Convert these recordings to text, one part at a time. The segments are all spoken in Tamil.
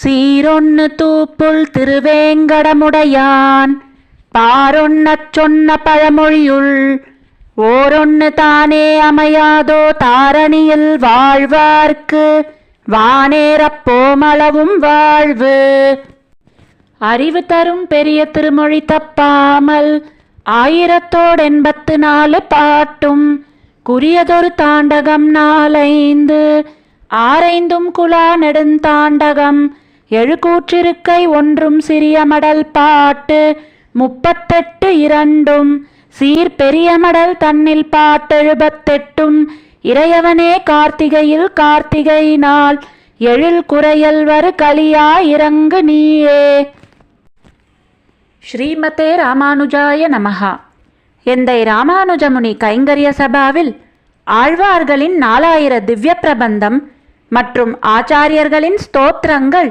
சீரொன்னு தூப்புள் திருவேங்கடமுடையான். பாரொன்னச் சொன்ன பழமொழியுள் ஓரொன்னு தானே அமையாதோ தாரணியில் வாழ்வார்க்கு. வானேறப் போமளவும் வாழ்வு. அறிவு தரும் பெரிய திருமொழி தப்பாமல் ஆயிரத்தோடெண்பத்து நாலு பாட்டும் குறியதொரு தாண்டகம் நாலைந்து. ஆரைந்தும் குலா நெடுந்தாண்டகம் எழுக்கூற்றிருக்கை ஒன்றும் சிறிய மடல் பாட்டு முப்பத்தெட்டு இரண்டும் சீர் பெரிய மடல் தன்னில் பாட்டெழுபத்தெட்டும். இறையவனே கார்த்திகையில் கார்த்திகை நாள் எழில் குறையல் வரு கலியா இறங்கு நீயே. ஸ்ரீமதே ராமானுஜாய நமஹா. எந்தை ராமானுஜமுனி கைங்கரிய சபாவில் ஆழ்வார்களின் நாலாயிர திவ்ய பிரபந்தம் மற்றும் ஆச்சாரியர்களின் ஸ்தோத்திரங்கள்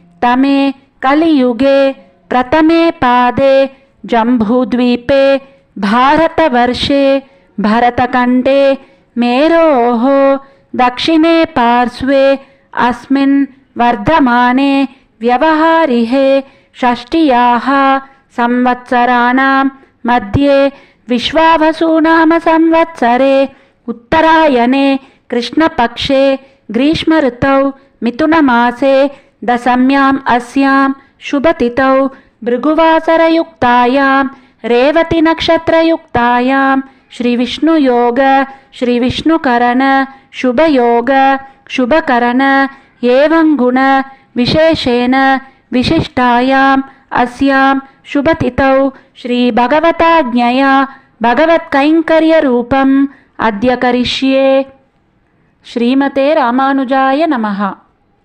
तमे कलियुगे प्रथमे पादे जम्बूद्वीपे भारतवर्षे भरतखण्डे मेरोः दक्षिणे पार्श्वे अस्मिन् वर्धमाने व्यवहारिहे षष्ट्याः संवत्सराणां मध्ये विश्वावसुनाम संवत्सरे उत्तरायणे कृष्णपक्षे ग्रीष्मऋतौ मिथुनमासे दशम्याम् अस्यां शुभतिथौ भृगुवासरयुक्तायां रेवतिनक्षत्रयुक्तायां श्रीविष्णुयोग श्रीविष्णुकरण शुभयोग शुभकरण एवं गुण विशेषेण विशिष्टायाम् अस्यां शुभतिथौ श्रीभगवताज्ञया भगवत्कैङ्कर्यरूपम् अद्य करिष्ये। श्रीमते रामानुजाय नमः।